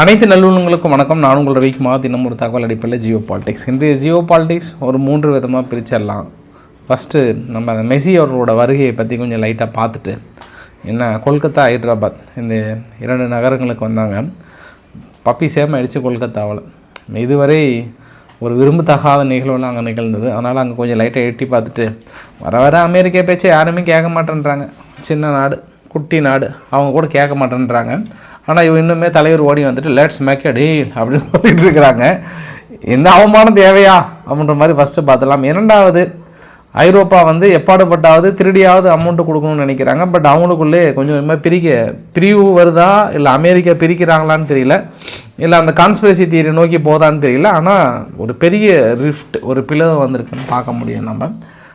அனைத்து நல்லுள்ளங்களுக்கும் வணக்கம். நான் உங்கள் ரவிக்குமா தினம் ஒரு தகவல் அடிப்படையில் ஜியோ பாலிடிக்ஸ். இன்றைய ஜியோ பாலிடிக்ஸ் ஒரு மூன்று விதமாக பிரிச்சிடலாம். ஃபஸ்ட்டு நம்ம அந்த மெஸ்ஸி அவர்களோட வருகையை பற்றி கொஞ்சம் லைட்டாக பார்த்துட்டு என்ன கொல்கத்தா ஹைதராபாத் இந்த இரண்டு நகரங்களுக்கு வந்தாங்க. பப்பி சேம் அடித்து கொல்கத்தாவில். இதுவரை ஒரு விரும்பத்தகாத நிகழ்வுலாம் அங்கே நிகழ்ந்தது. அதனால் அங்கே கொஞ்சம் லைட்டாக எட்டி பார்த்துட்டு வர வர அமெரிக்கா பேச்சை யாருமே கேட்க மாட்டேன்றாங்க. சின்ன நாடு குட்டி நாடு அவங்க கூட கேட்க மாட்டேன்றாங்க. ஆனால் இவன் இன்னுமே தலைவர் ஓடி வந்துட்டு லேட்ஸ் மேக் a அப்படின்னு சொல்லிட்டு இருக்கிறாங்க. எந்த அவமானம் தேவையா? அப்படின்ற மாதிரி ஃபஸ்ட்டு பார்த்துலாம் இரண்டாவது ஐரோப்பா வந்து எப்பாடுபட்டாவது திருடியாவது அமௌண்ட்டு கொடுக்கணும்னு நினைக்கிறாங்க. பட் அவங்களுக்குள்ளே கொஞ்சம் கொஞ்சமாக பிரிக்க பிரிவு வருதா? இல்லை அமெரிக்கா பிரிக்கிறாங்களான்னு தெரியல. இல்லை அந்த கான்ஸ்பிரசி தியரி நோக்கி போதான்னு தெரியல. ஆனால் ஒரு பெரிய ரிஃப்ட் ஒரு பிளவு வந்திருக்குன்னு பார்க்க முடியும் நம்ம.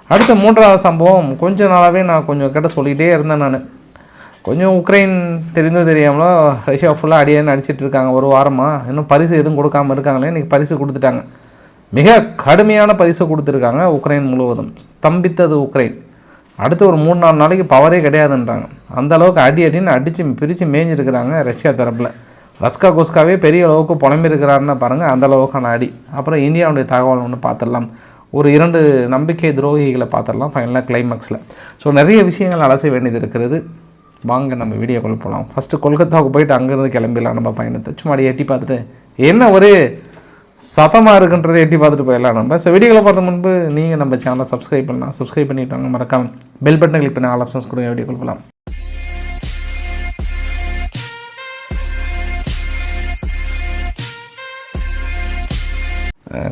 அடுத்த மூன்றாவது சம்பவம். கொஞ்ச நாளாகவே நான் கொஞ்சம் கிட்ட சொல்லிகிட்டே இருந்தேன் நான். கொஞ்சம் உக்ரைன் தெரிந்தும் தெரியாமலோ ரஷ்யா ஃபுல்லாக அடியேன்னு அடிச்சிட்டு இருக்காங்க. ஒரு வாரமாக இன்னும் பரிசு எதுவும் கொடுக்காம இருக்காங்களே இன்றைக்கி பரிசு கொடுத்துட்டாங்க. மிக கடுமையான பரிசு கொடுத்துருக்காங்க உக்ரைன் முழுவதும். ஸ்தம்பித்தது உக்ரைன். அடுத்து ஒரு மூணு நாலு நாளைக்கு பவரே கிடையாதுன்றாங்க. அந்த அளவுக்கு அடி அடின்னு அடித்து பிரித்து மேய்ஞ்சிருக்கிறாங்க ரஷ்யா தரப்பில். ரஸ்கா கொஸ்காவே பெரிய அளவுக்கு புலம்பிருக்கிறாருன்னு பாருங்கள் அந்த அளவுக்கான அடி. அப்புறம் இந்தியாவுடைய தகவல் ஒன்று பார்த்துடலாம் ஒரு இரண்டு நம்பிக்கை துரோகிகளை பார்த்துடலாம் ஃபைனலாக கிளைமேக்ஸில் ஸோ நிறைய விஷயங்கள் அலச வேண்டியது இருக்கிறது. வாங்க நம்ம வீடியோக்குள்ளே போகலாம் ஃபஸ்ட்டு கொல்கத்தாவுக்கு போயிட்டு அங்கேருந்து கிளம்பிடலாம் நம்ம பயணத்தை. சும்மா எட்டி பார்த்துட்டு என்ன ஒரு சத்தமாக இருக்குன்றதை எட்டி பார்த்துட்டு போயிடலாம் நம்ம. ஸோ வீடியோவில் பார்த்த முன்பு நீங்கள் நம்ம சேனலை சப்ஸ்கிரைப் பண்ணலாம். சப்ஸ்கிரைப் பண்ணிட்டாங்க மறக்காம பெல் பட்டனை கிளிக் பண்ணி ஆல் ஆப்ஷன்ஸ் கொடுங்க. வீடியோக்குள்ள போகலாம்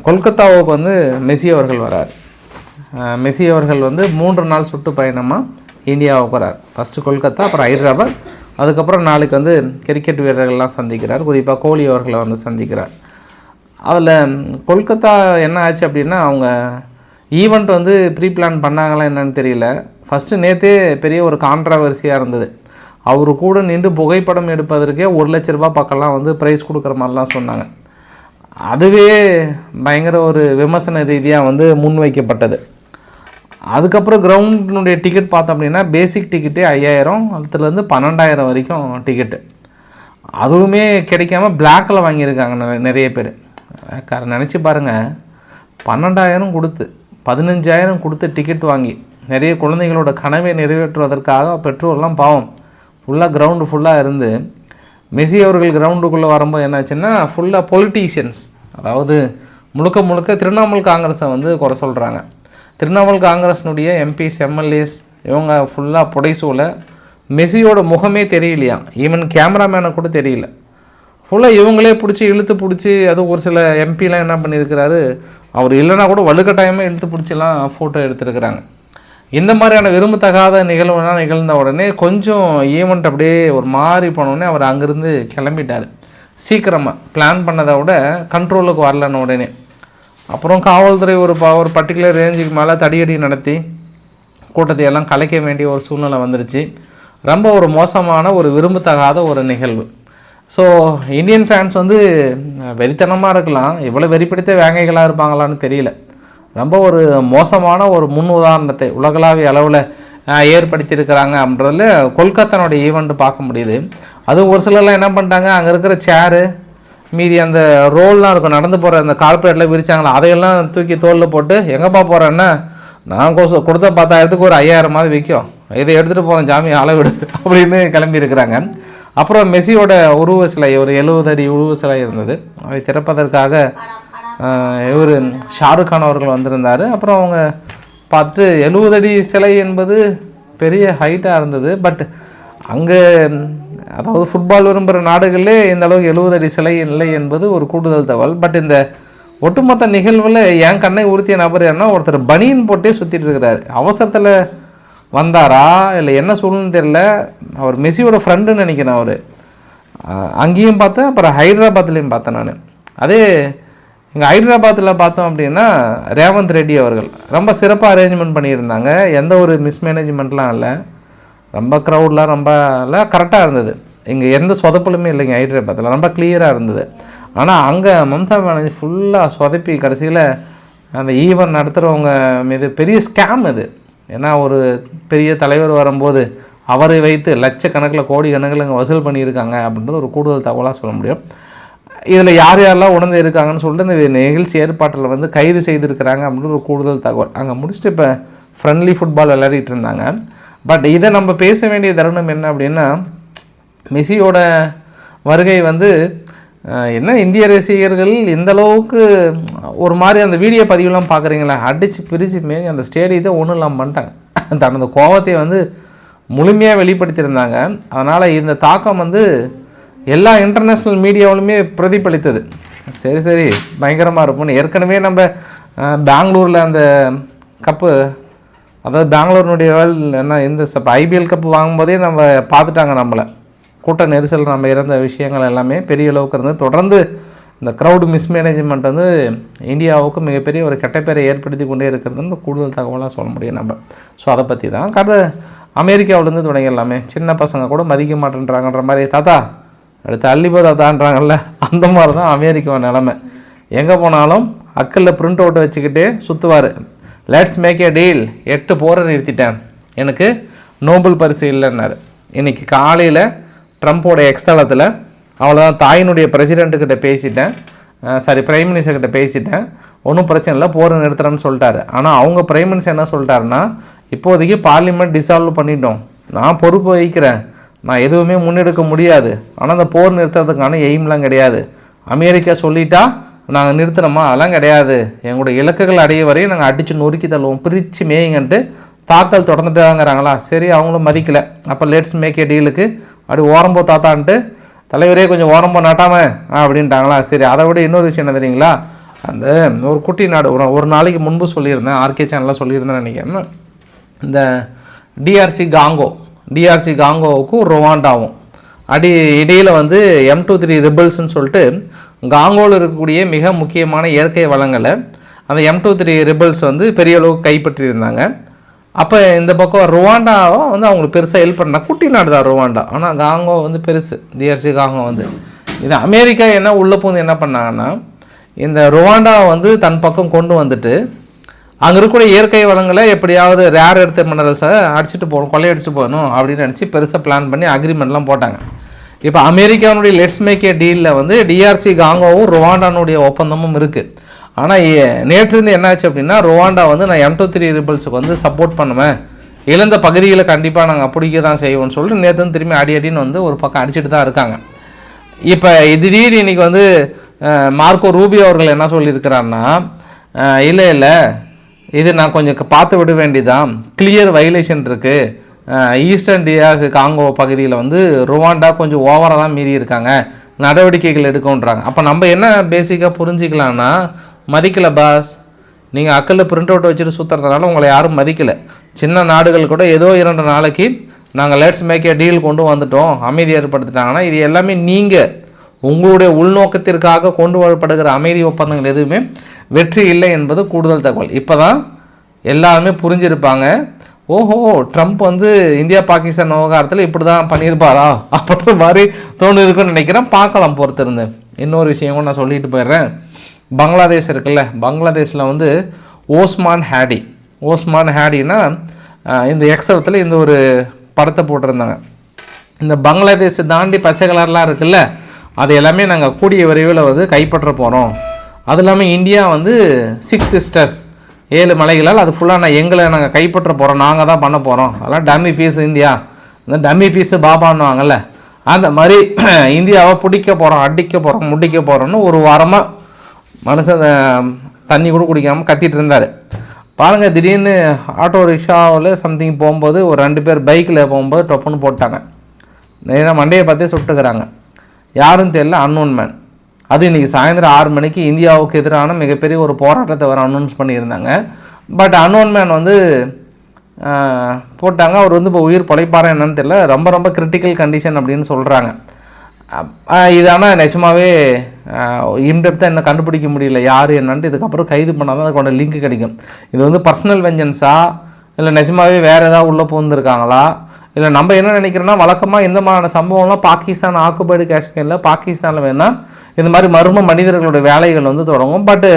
கொல்கத்தாவுக்கு வந்து மெஸ்ஸி அவர்கள் வரார். மெஸ்ஸி அவர்கள் வந்து மூன்று நாள் சுற்றுப்பயணமாக இந்தியாவை போகிறார் ஃபஸ்ட்டு கொல்கத்தா அப்புறம் ஹைதராபாத். அதுக்கப்புறம் நாளைக்கு வந்து கிரிக்கெட் வீரர்கள்லாம் சந்திக்கிறார். குறிப்பாக கோலி அவர்களை வந்து சந்திக்கிறார். அதில் கொல்கத்தா என்ன ஆச்சு அப்படின்னா அவங்க ஈவெண்ட் வந்து ப்ரீ பிளான் பண்ணாங்களா என்னன்னு தெரியல. ஃபஸ்ட்டு நேற்றே பெரிய ஒரு கான்ட்ரவர்சியாக இருந்தது. அவர் கூட நின்று புகைப்படம் எடுப்பதற்கே ஒரு லட்ச ரூபாய் பக்கம்லாம் வந்து ப்ரைஸ் கொடுக்குற மாதிரிலாம் சொன்னாங்க. அதுவே பயங்கர ஒரு விமர்சன ரீதியாக வந்து முன்வைக்கப்பட்டது. அதுக்கப்புறம் கிரவுண்டினுடைய டிக்கெட் பார்த்தோம் அப்படின்னா பேசிக் டிக்கெட்டே ஐயாயிரம் அதுலேருந்து பன்னெண்டாயிரம் வரைக்கும் டிக்கெட்டு அதுவுமே கிடைக்காம பிளாக்கில் வாங்கியிருக்காங்க நிறைய- நிறைய பேர். கர நினச்சி பாருங்கள் பன்னெண்டாயிரம் கொடுத்து பதினஞ்சாயிரம் கொடுத்து டிக்கெட் வாங்கி நிறைய குழந்தைகளோட கனவை நிறைவேற்றுவதற்காக பெற்றோர்லாம் பாவம். ஃபுல்லாக கிரவுண்டு ஃபுல்லாக இருந்து மெஸ்ஸி அவர்கள் கிரவுண்டுக்குள்ளே வரும்போது என்னாச்சுன்னா ஃபுல்லாக பொலிட்டீஷியன்ஸ் அதாவது முழுக்க முழுக்க திரிணாமுல் காங்கிரஸை வந்து குறை சொல்கிறாங்க திரிணாமுல் காங்கிரஸ்னுடைய எம்பிஸ் எம்எல்ஏஸ் இவங்க ஃபுல்லாக புடைசூல மெஸ்ஸியோட முகமே தெரியலையாம். ஈவன் கேமராமேனை கூட தெரியல. ஃபுல்லாக இவங்களே பிடிச்சி இழுத்து பிடிச்சி அது ஒரு சில எம்பிலாம் என்ன பண்ணியிருக்கிறாரு அவர் இல்லைனா கூட வலுக்கட்டாயமாக இழுத்து பிடிச்சிலாம் ஃபோட்டோ எடுத்திருக்கிறாங்க. இந்த மாதிரியான விரும்பத்தகாத நிகழ்வுலாம் நிகழ்ந்த உடனே கொஞ்சம் ஈவெண்ட் அப்படியே ஒரு மாறி போனோடனே அவர் அங்கேருந்து கிளம்பிட்டார். சீக்கிரமாக பிளான் பண்ணதை விட கண்ட்ரோலுக்கு வரலன்னு உடனே. அப்புறம் காவல்துறை ஒரு ப ஒரு பர்டிகுலர் ரேஞ்சுக்கு மேலே தடியடி நடத்தி கூட்டத்தை எல்லாம் கலைக்க வேண்டிய ஒரு சூழ்நிலை வந்துருச்சு. ரொம்ப ஒரு மோசமான ஒரு விரும்பத்தகாத ஒரு நிகழ்வு. ஸோ இந்தியன் ஃபேன்ஸ் வந்து வெறித்தனமாக இருக்கலாம். இவ்வளோ வெறிப்பிடித்த வேங்கைகளாக இருப்பாங்களான்னு தெரியல. ரொம்ப ஒரு மோசமான ஒரு முன் உதாரணத்தை உலகளாவிய அளவில் ஏற்படுத்தியிருக்கிறாங்க அப்படின்றதுல கொல்கத்தானுடைய ஈவெண்ட் பார்க்க முடியுது. அதுவும் ஒரு சிலர்லாம் என்ன பண்ணிட்டாங்க? அங்கே இருக்கிற சேரு மீதி அந்த ரோல்லாம் இருக்கும் நடந்து போகிற அந்த கார்பரேட்டில் விரிச்சாங்களா அதையெல்லாம் தூக்கி தோளில் போட்டு எங்கேப்பா போகிறேன்னா நான் கோச கொடுத்த பத்தாயிரத்துக்கு ஒரு ஐயாயிரம் மாதிரி விற்கும் இதை எடுத்துகிட்டு போகிறேன் ஜாமி அளவிடு அப்படின்னு கிளம்பி இருக்கிறாங்க. அப்புறம் மெஸ்ஸியோட உருவ சிலை ஒரு எழுபது அடி உருவ சிலை இருந்தது. அதை திறப்பதற்காக இவர் ஷாருக் கான் அவர்கள் வந்திருந்தார். அப்புறம் அவங்க பார்த்து எழுபது அடி சிலை என்பது பெரிய ஹைட்டாக இருந்தது. பட் அங்கே அதாவது ஃபுட்பால் விரும்புகிற நாடுகளிலே இந்த அளவுக்கு எழுபது அடி சிலை இல்லை என்பது ஒரு கூடுதல் தகவல். பட் இந்த ஒட்டுமொத்த நிகழ்வில் என் கண்ணை உறுத்திய நபர் என்ன ஒருத்தர் பனியன் போட்டே சுற்றிட்டு இருக்கிறார். அவசரத்தில் வந்தாரா? இல்லை என்ன சூழ்நிலை தெரியல. அவர் மெஸ்ஸியோட ஃப்ரெண்டுன்னு நினைக்கிறேன் அவர். அங்கேயும் பார்த்தேன் அப்புறம் ஹைதராபாத்லேயும் பார்த்தேன் நான். அதே இங்கே ஹைதராபாத்தில் பார்த்தோம் அப்படின்னா ரேவந்த் ரெட்டி அவர்கள். ரொம்ப சிறப்பாக அரேஞ்ச்மெண்ட் பண்ணியிருந்தாங்க. எந்த ஒரு மிஸ்மேனேஜ்மெண்ட்லாம் இல்லை. ரொம்ப க்ரௌட்லாம் ரொம்ப கரெக்டாக இருந்தது. இங்கே எந்த சொதப்பலுமே இல்லைங்க ஹைதராபாத்தில் ரொம்ப கிளியராக இருந்தது. ஆனால் அங்கே மம்தா பானர்ஜி ஃபுல்லாக சொதப்பி கடைசியில் அந்த ஈவெண்ட் நடத்துகிறவங்க மீது பெரிய ஸ்கேம் இது ஏன்னா ஒரு பெரிய தலைவர் வரும்போது அவரை வைத்து லட்சக்கணக்கில் கோடி கணக்கில் இங்கே வசூல் பண்ணியிருக்காங்க அப்படின்றது ஒரு கூடுதல் தகவலாக சொல்ல முடியும். இதில் யார் யாரெல்லாம் உணர்ந்து இருக்காங்கன்னு சொல்லிட்டு இந்த நிகழ்ச்சி ஏற்பாட்டில் வந்து கைது செய்திருக்கிறாங்க அப்படின்னு ஒரு கூடுதல் தகவல். அங்கே முடிச்சுட்டு இப்போ ஃப்ரெண்ட்லி ஃபுட்பால் விளையாடிட்டு இருந்தாங்க. பட் இதை நம்ம பேச வேண்டிய தருணம் என்ன அப்படின்னா மெஸ்ஸியோட வருகை வந்து என்ன இந்திய ரசிகர்கள் எந்த அளவுக்கு ஒரு மாதிரி அந்த வீடியோ பதிவுலாம் பார்க்குறீங்களா? அடித்து பிரித்து மேய் அந்த ஸ்டேடியத்தை ஒன்றும் இல்லாமல் பண்ணிட்டாங்க. தனது கோபத்தை வந்து முழுமையாக வெளிப்படுத்தியிருந்தாங்க. அதனால் இந்த தாக்கம் வந்து எல்லா இன்டர்நேஷ்னல் மீடியாவிலுமே பிரதிபலித்தது. சரி சரி பயங்கரமாக இருக்கும்னு ஏற்கனவே நம்ம பெங்களூரில் அந்த கப்பு அதாவது பெங்களூருனுடைய என்ன இந்த ஐபிஎல் கப் வாங்கும்போதே நம்ம பார்த்துட்டாங்க நம்மளை. கூட்ட நெரிசல் நம்ம இருந்த விஷயங்கள் எல்லாமே பெரிய அளவுக்கு இருந்து தொடர்ந்து இந்த க்ரௌடு மிஸ்மேனேஜ்மெண்ட் வந்து இந்தியாவுக்கு மிகப்பெரிய ஒரு கெட்டப்பேரை ஏற்படுத்தி கொண்டே இருக்கிறதுன்னு கூடுதல் தகவலாக சொல்ல முடியும் நம்ம. ஸோ அதை பற்றி தான். கடந்த அமெரிக்காவிலேருந்து தொடங்கி எல்லாமே. சின்ன பசங்க கூட மதிக்க மாட்டேன்றாங்கன்ற மாதிரி தாத்தா அடுத்து அள்ளிப்போ தாத்தான்றாங்கல்ல. அந்த மாதிரி தான் அமெரிக்கா நிலமை. எங்கே போனாலும் அக்கலில் பிரிண்ட் அவுட் வச்சுக்கிட்டே சுற்றுவார் லெட்ஸ் மேக் ஏ டீல் எட்டு போரை நிறுத்திட்டேன். எனக்கு நோபல் பரிசு இல்லைன்னாரு. இன்றைக்கி காலையில் ட்ரம்ப்போட எக்ஸ்தலத்தில் அவ்வளோதான் தாயினுடைய பிரசிடெண்ட்டுக்கிட்ட பேசிட்டேன். சாரி பிரைம் மினிஸ்டர்கிட்ட பேசிட்டேன். ஒன்றும் பிரச்சனை இல்லை போரை நிறுத்துறேன்னு சொல்லிட்டாரு. ஆனால் அவங்க பிரைம் மினிஸ்டர் என்ன சொல்லிட்டாருன்னா இப்போதைக்கு பார்லிமெண்ட் டிசால்வ் பண்ணிட்டோம். நான் பொறுப்பு வகிக்கிறேன். நான் எதுவுமே முன்னெடுக்க முடியாது. ஆனால் அந்த போர் நிறுத்துறதுக்கான எய்ம்லாம் கிடையாது. அமெரிக்கா சொல்லிட்டா நாங்கள் நிறுத்தினோமா? அதெல்லாம் கிடையாது. எங்களுடைய இலக்குகள் அடைய வரையும் நாங்கள் அடித்து நொறுக்கி தள்ளுவோம். பிரித்து மேயுங்கன்ட்டு தாக்கல் தொடர்ந்துட்டாங்கிறாங்களா? சரி அவங்களும் மதிக்கல. அப்போ லேட்ஸ் மேக் ஏ டீலுக்கு அப்படி ஓரம்போ தாத்தான்ட்டு தலைவரே கொஞ்சம் ஓரம்போ நாட்டாமல் அப்படின்ட்டாங்களா? சரி அதை விட இன்னொரு விஷயம் என்ன தெரியுங்களா? அந்த ஒரு குட்டி நாடு ஒரு ஒரு நாளைக்கு முன்பு சொல்லியிருந்தேன் ஆர்கே சேனலில் சொல்லியிருந்தேன் நினைக்கிறேன். இந்த டிஆர்சி காங்கோ டிஆர்சி காங்கோவுக்கும் ருவாண்டாவும் அடி இடையில் வந்து எம் டூ த்ரீ ரிபல்ஸ்ன்னு சொல்லிட்டு காங்கோவில் இருக்கக்கூடிய மிக முக்கியமான இயற்கை வளங்களை அந்த எம் டூ த்ரீ ரிபல்ஸ் வந்து பெரிய அளவுக்கு கைப்பற்றியிருந்தாங்க. அப்போ இந்த பக்கம் ருவாண்டாவை வந்து அவங்களுக்கு பெருசாக ஹெல்ப் பண்ணா குட்டி நாடு தான் ருவாண்டா. ஆனால் காங்கோ வந்து பெருசு. டிஆர்சி காங்கோ வந்து. இது அமெரிக்கா என்ன உள்ளே பூந்து என்ன பண்ணாங்கன்னா இந்த ருவாண்டாவை வந்து தன் பக்கம் கொண்டு வந்துட்டு அங்கே இருக்கக்கூடிய இயற்கை வளங்களை எப்படியாவது ரேர் எடுத்த மினரல்ஸை அடிச்சுட்டு போகணும் கொள்ளையடிச்சு போகணும் அப்படின்னு நினச்சி பெருசாக பிளான் பண்ணி அக்ரிமெண்ட்லாம் போட்டாங்க. இப்போ அமெரிக்காவுடைய லெட்ஸ் மேக் ஏ டீலில் வந்து டிஆர்சி காங்கோவும் ருவாண்டானுடைய ஒப்பந்தமும் இருக்குது ஆனால் நேற்றிருந்து என்னாச்சு அப்படின்னா ருவாண்டா வந்து நான் எம் டூ த்ரீ ரிபல்ஸுக்கு வந்து சப்போர்ட் பண்ணுவேன். இழந்த பகுதிகளை கண்டிப்பாக நாங்கள் பிடிக்க தான் செய்வோம்னு சொல்லிட்டு நேற்று திரும்பி அடி அடின்னு வந்து ஒரு பக்கம் அடிச்சுட்டு தான் இருக்காங்க. இப்போ திடீர்னு இன்னைக்கு வந்து மார்க்கோ ரூபி அவர்கள் என்ன சொல்லியிருக்கிறாருன்னா இல்லை இல்லை இது நான் கொஞ்சம் பார்த்து விட வேண்டிதான் கிளியர் வைலேஷன் இருக்குது ஈஸ்டர்ன் டிஆர்ஸ் காங்கோ பகுதியில் வந்து ருவாண்டா கொஞ்சம் ஓவராக தான் மீறி இருக்காங்க. நடவடிக்கைகள் எடுக்கணுன்றாங்க அப்போ நம்ம என்ன பேசிக்காக புரிஞ்சிக்கலாம்னா மதிக்கல பாஸ் நீங்கள் அக்கல்ல பிரிண்ட் அவுட் வச்சுட்டு சுற்றுறதுனால உங்களை யாரும் மதிக்கல. சின்ன நாடுகள் கூட ஏதோ இரண்டு நாளைக்கு நாங்கள் லெட்ஸ் மேக் டீல் கொண்டு வந்துட்டோம். அமைதி ஏற்படுத்திட்டாங்கன்னா இது எல்லாமே நீங்கள் உங்களுடைய உள்நோக்கத்திற்காக கொண்டு வரப்படுகிற அமைதி ஒப்பந்தங்கள் எதுவுமே வெற்றி இல்லை என்பது கூடுதல் தகவல். இப்போ தான் எல்லாருமே புரிஞ்சிருப்பாங்க. ஓஹோ ட்ரம்ப் வந்து இந்தியா பாகிஸ்தான் விவகாரத்தில் இப்படி தான் பண்ணியிருப்பாரா? அப்படின்ற மாதிரி தோணு இருக்குன்னு நினைக்கிறேன். பார்க்கலாம் பொறுத்திருந்து. இன்னொரு விஷயம் நான் சொல்லிட்டு போயிடுறேன். பங்களாதேஷ் இருக்குல்ல பங்களாதேஷில் வந்து ஓஸ்மான் ஹேடி. ஓஸ்மான் ஹேடினா இந்த எக்ஸலத்தில் இந்த ஒரு படத்தை போட்டிருந்தாங்க. இந்த பங்களாதேஷ் தாண்டி பச்சை கலர்லாம் இருக்குல்ல அது எல்லாமே நாங்கள் கூடிய விரைவில் வந்து கைப்பற்ற போகிறோம் அது இல்லாமல் இந்தியா வந்து சிக்ஸ் சிஸ்டர்ஸ் ஏழு மலைகளால் அது ஃபுல்லாக நான் எங்களை நாங்கள் கைப்பற்ற போகிறோம் நாங்கள் தான் பண்ண போகிறோம் அதெல்லாம் டம்மி பீஸ் இந்தியா. இந்த டம்மி பீஸு பாபான்னுவாங்கல்ல. அந்த மாதிரி இந்தியாவை பிடிக்க போகிறோம் அடிக்க போகிறோம் முடிக்க போகிறோம்னு ஒரு வாரமாக மனுஷன் தண்ணி கூட குடிக்காமல் கத்திட்டு இருந்தார். பாருங்கள் திடீர்னு ஆட்டோ ரிக்ஷாவில் சம்திங் போகும்போது ஒரு ரெண்டு பேர் பைக்கில் போகும்போது டொப்புன்னு போட்டாங்க. நேராக மண்டையை பார்த்தே சுட்டுக்கிறாங்க. யாரும் தெரியல அன்னோன் மேன் அது இன்றைக்கி சாயந்தரம் ஆறு மணிக்கு இந்தியாவுக்கு எதிரான மிகப்பெரிய ஒரு போராட்டத்தை வர அனௌன்ஸ் பண்ணியிருந்தாங்க. பட் அன்னோன் மேன் வந்து போட்டாங்க. அவர் வந்து இப்போ உயிர் பொழைப்பாரா என்னன்னு தெரியல. ரொம்ப ரொம்ப கிரிட்டிக்கல் கண்டிஷன் அப்படின்னு சொல்கிறாங்க இதானால் நிஜமாகவே நிஜமாவே இன்டெப்த்தாக என்ன கண்டுபிடிக்க முடியல யார் என்னன்ட்டு இதுக்கப்புறம் கைது பண்ணால் தான் அதுக்கான லிங்க் கிடைக்கும். இது வந்து பர்சனல் வெஞ்சன்ஸா இல்லை நிஜமாவே வேறு ஏதாவது உள்ளே பூந்துருக்காங்களா இல்லை நம்ம என்ன நினைக்கிறோன்னா வழக்கமாக எந்த மாதிரியான சம்பவம்லாம் பாகிஸ்தான் ஆக்குபைடு காஷ்மீரில் பாகிஸ்தானில் வேணால் இந்த மாதிரி மர்ம மனிதர்களோட வேலைகள் வந்து தொடங்கும். பட்டு